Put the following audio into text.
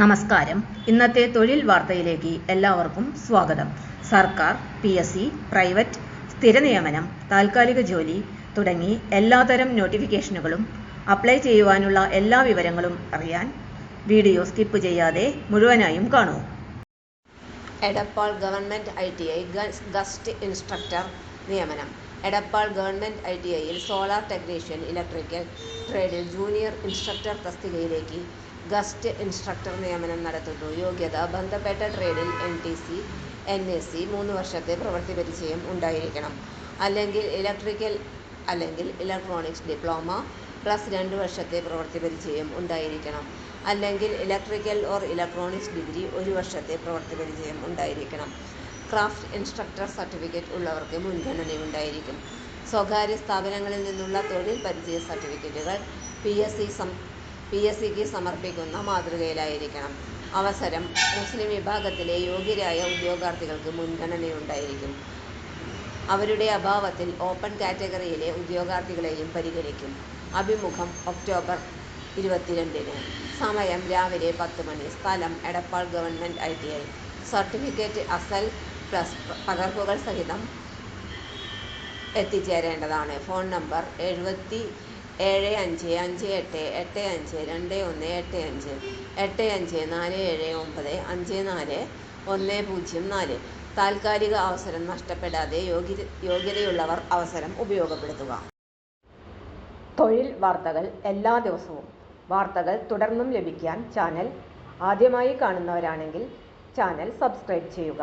നമസ്കാരം. ഇന്നത്തെ തൊഴിൽ വാർത്തയിലേക്ക് എല്ലാവർക്കും സ്വാഗതം. സർക്കാർ പി എസ് സി പ്രൈവറ്റ് സ്ഥിര നിയമനം താൽക്കാലിക ജോലി തുടങ്ങി എല്ലാതരം നോട്ടിഫിക്കേഷനുകളും അപ്ലൈ ചെയ്യുവാനുള്ള എല്ലാ വിവരങ്ങളും അറിയാൻ വീഡിയോ സ്കിപ്പ് ചെയ്യാതെ മുഴുവനായും കാണൂ. Edappal government I T I guest instructor നിയമനം. എടപ്പാൾ ഗവൺമെന്റ് ഐ ടി ഐയിൽ സോളാർ ടെക്നീഷ്യൻ ഇലക്ട്രിക്കൽ ട്രേഡിൽ ജൂനിയർ ഇൻസ്ട്രക്ടർ തസ്തികയിലേക്ക് ഗസ്റ്റ് ഇൻസ്ട്രക്ടർ നിയമനം നടത്തുന്നു. യോഗ്യത ബന്ധപ്പെട്ട ട്രേഡിൽ N T C N S C മൂന്ന് വർഷത്തെ പ്രവൃത്തി പരിചയം ഉണ്ടായിരിക്കണം. അല്ലെങ്കിൽ ഇലക്ട്രിക്കൽ അല്ലെങ്കിൽ ഇലക്ട്രോണിക്സ് ഡിപ്ലോമ പ്ലസ് രണ്ട് വർഷത്തെ പ്രവൃത്തി പരിചയം ഉണ്ടായിരിക്കണം. അല്ലെങ്കിൽ ഇലക്ട്രിക്കൽ ഓർ ഇലക്ട്രോണിക്സ് ഡിഗ്രി ഒരു വർഷത്തെ പ്രവൃത്തി പരിചയം ഉണ്ടായിരിക്കണം. ക്രാഫ്റ്റ് ഇൻസ്ട്രക്ടർ സർട്ടിഫിക്കറ്റ് ഉള്ളവർക്ക് മുൻഗണനയുണ്ടായിരിക്കും. സ്വകാര്യ സ്ഥാപനങ്ങളിൽ നിന്നുള്ള തൊഴിൽ പരിചയ സർട്ടിഫിക്കറ്റുകൾ പി എസ് സി സം പി എസ് സിക്ക് സമർപ്പിക്കുന്ന മാതൃകയിലായിരിക്കണം. അവസരം മുസ്ലിം വിഭാഗത്തിലെ യോഗ്യരായ ഉദ്യോഗാർത്ഥികൾക്ക് മുൻഗണനയുണ്ടായിരിക്കും. അവരുടെ അഭാവത്തിൽ ഓപ്പൺ കാറ്റഗറിയിലെ ഉദ്യോഗാർത്ഥികളെയും പരിഗണിക്കും. അഭിമുഖം ഒക്ടോബർ ഇരുപത്തിരണ്ടിന്. സമയം രാവിലെ പത്ത് മണി. സ്ഥലം Edappal government I T I. Certificate അസൽ പ്ലസ് പകർപ്പുകൾ സഹിതം എത്തിച്ചേരേണ്ടതാണ്. ഫോൺ നമ്പർ എഴുപത്തി ഏഴ് അഞ്ച് അഞ്ച് എട്ട് എട്ട് അഞ്ച് രണ്ട് ഒന്ന് എട്ട് അഞ്ച് എട്ട് അഞ്ച് നാല് ഏഴ് ഒമ്പത് അഞ്ച് നാല് ഒന്ന് പൂജ്യം നാല്. താൽക്കാലിക അവസരം നഷ്ടപ്പെടാതെ യോഗ്യ യോഗ്യതയുള്ളവർ അവസരം ഉപയോഗപ്പെടുത്തുക. തൊഴിൽ വാർത്തകൾ എല്ലാ ദിവസവും. വാർത്തകൾ തുടർന്നും ലഭിക്കാൻ ചാനൽ ആദ്യമായി കാണുന്നവരാണെങ്കിൽ ചാനൽ സബ്സ്ക്രൈബ് ചെയ്യുക.